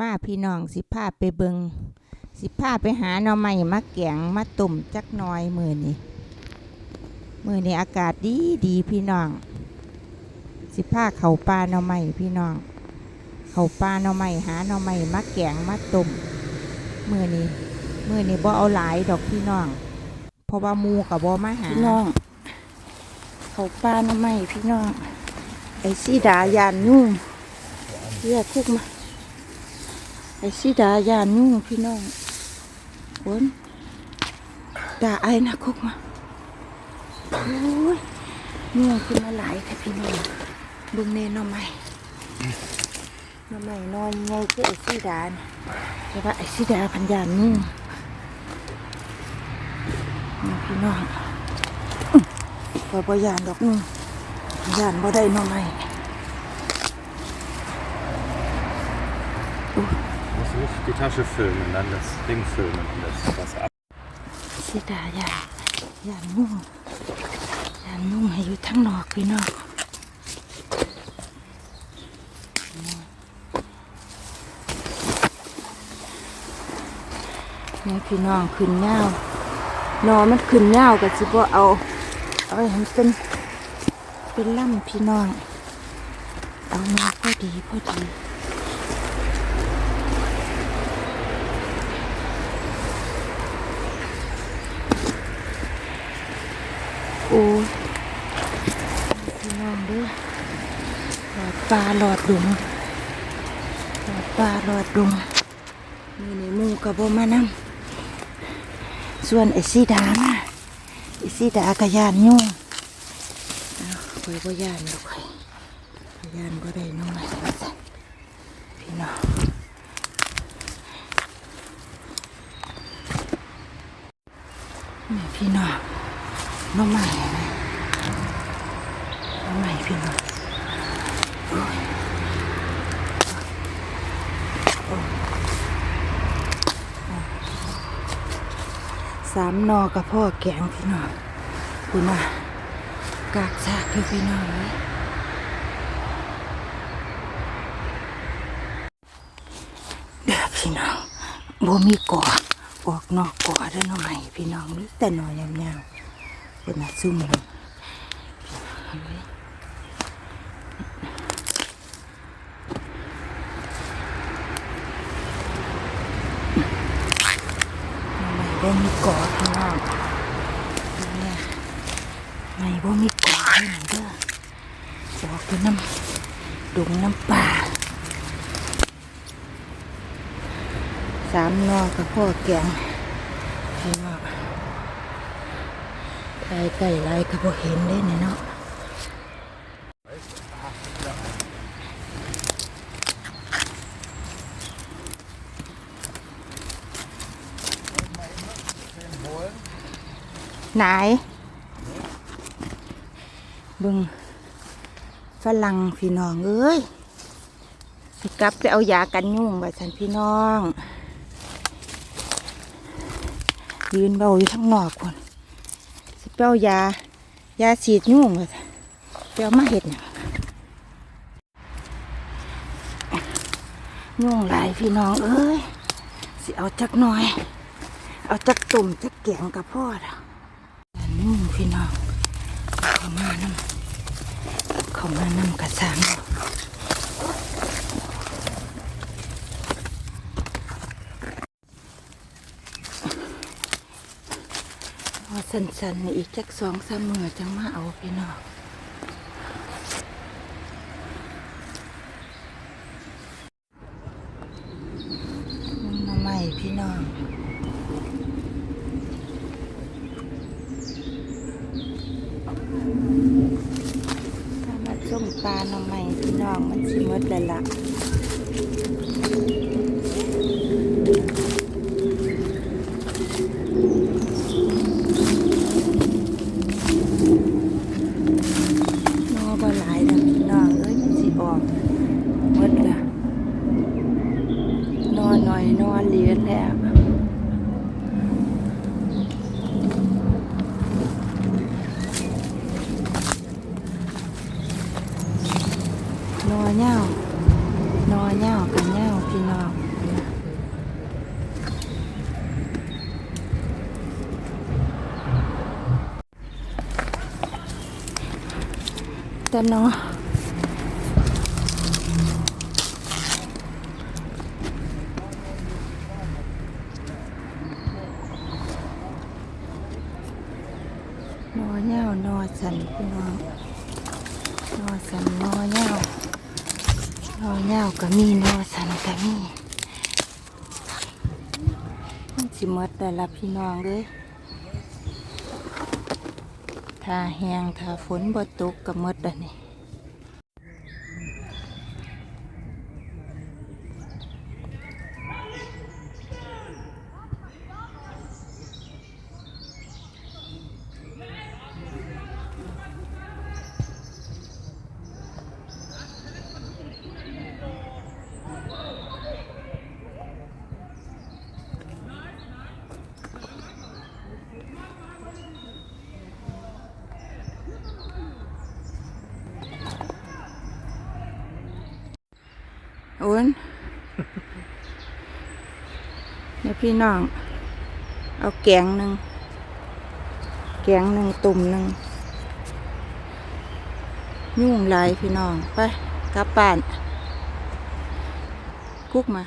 มาพี่น้องสิพาไปเบิงสิพาไปหาหน่อไม้มาแกงมาตุ่มจักน้อยมือนี้มือนี้อากาศดีดีพี่น้อง สิพาเขาปลาหน่อไม้พี่น้อง เขาปลาหน่อไม้หาหน่อไม้มาแกงมาตุ่มมือนี้มือนี้บ่เอาหลายดอกพี่น้อง เพราะว่ามูกับบ่มาหาพี่น้อง เขาปลาหน่อไม้พี่น้อง ไอ้ซีดายานยุ่งเรียกคุกมา ไอ้ซีดายานยุ่งพี่น้องวนด่าไอ้นะคุกมาโอ้ยยุ่งขึ้นมาหลายค่ะพี่น้องบึงเนน่อไม้หน่อไม้นอนไงคือไอ้ซีดานะแต่ว่าไอ้ซีดาพันยานยุ่งนี่พี่น้องพอบ่ยานดอกหนึงยานบ่ได้น่อไม้ die Tasche filmen, und dann das Ding filmen und das was ab. สิดายานยานนุ่งยานนุ่งให้อยู่ทั้งนอกพี่น้องนี่พี่น้องขึ้นเงาวนอมันขึ้นเงาวก็สิบ่เอาเอาให้มันเป็นเป็นล่ำพี่น้องเอามาพอดีพอดี โอ้ยพี่น้องเด้วยหลอดปลาหลอดดุงหลอดปลาหลอดดุงมีในมูกับโบมานั่งส่วนไอ้สีดามาไอ้สีดากระยานยุ่งคอยบ่ยานดอกคอยบ่ยานบ่ได้น้องใหม่ว่าซั่นพี่น้องนี่พี่น้อง น้องใหม่นะน้องใหม่พี่น้องสามนอกับพ่อแกงพี่น้องคุณน่ะกากซากคือพี่น้องเด้อพี่น้องบ่มีก่อออกนอกก่อเด้น้องใหม่พี่น้องนี่แต่หนอยยาวๆ เป็นมาซุ่มบ่มีกอดพี่น้องเนี่ยไม่บ่มีกอดนี่งเด้อบอกคือน้ำดงน้ำป่าสามนอกับพ่อแกงพี่น้อง ไก่ไก่ไรก็บ่เห็นได้เนี่ยเนาะไหนบึงฝรั่งพี่น้องเอ้ยสิกลับไปเอายากันยุงไว้สันพี่น้อง ยืนเบาอยู่ทั้งนอกคน เป้ายายาฉีดยุ่งเลยเป้ามาเห็ดเนี่ยยุ่งหลายพี่น้องเอ้ยสิเอาจักหน่อย เอาจักตุ่มจักแกงกับพ่อละยุ่งพี่น้องเขามาน้ำเขามาน้ำกระสัง สันๆนี่อีกจักสองสามมือจังมาเอาพี่น้องน่อไม้พี่น้องถ้ามาส้มปลาหน่อไม้พี่น้องมันสิหมดแล้วล่ะ นอเน่านอเน่ากันเน่าพี่น้องแต่นนอเงานอสันพี่น้องนอสันนอเงา นอเน่าก็มีนอสันก็มีมันสิมดแต่ละพี่น้องเลยถ้าแห้งถ้าฝนบ่ตกก็มดอะนี่ อ้นเนี่ยพี่น้อง เอาแกงหนึ่ง แกงหนึ่งตุ่มหนึ่ง ยุ่งไรพี่น้อง ไป กลับบ้าน กุ๊กมา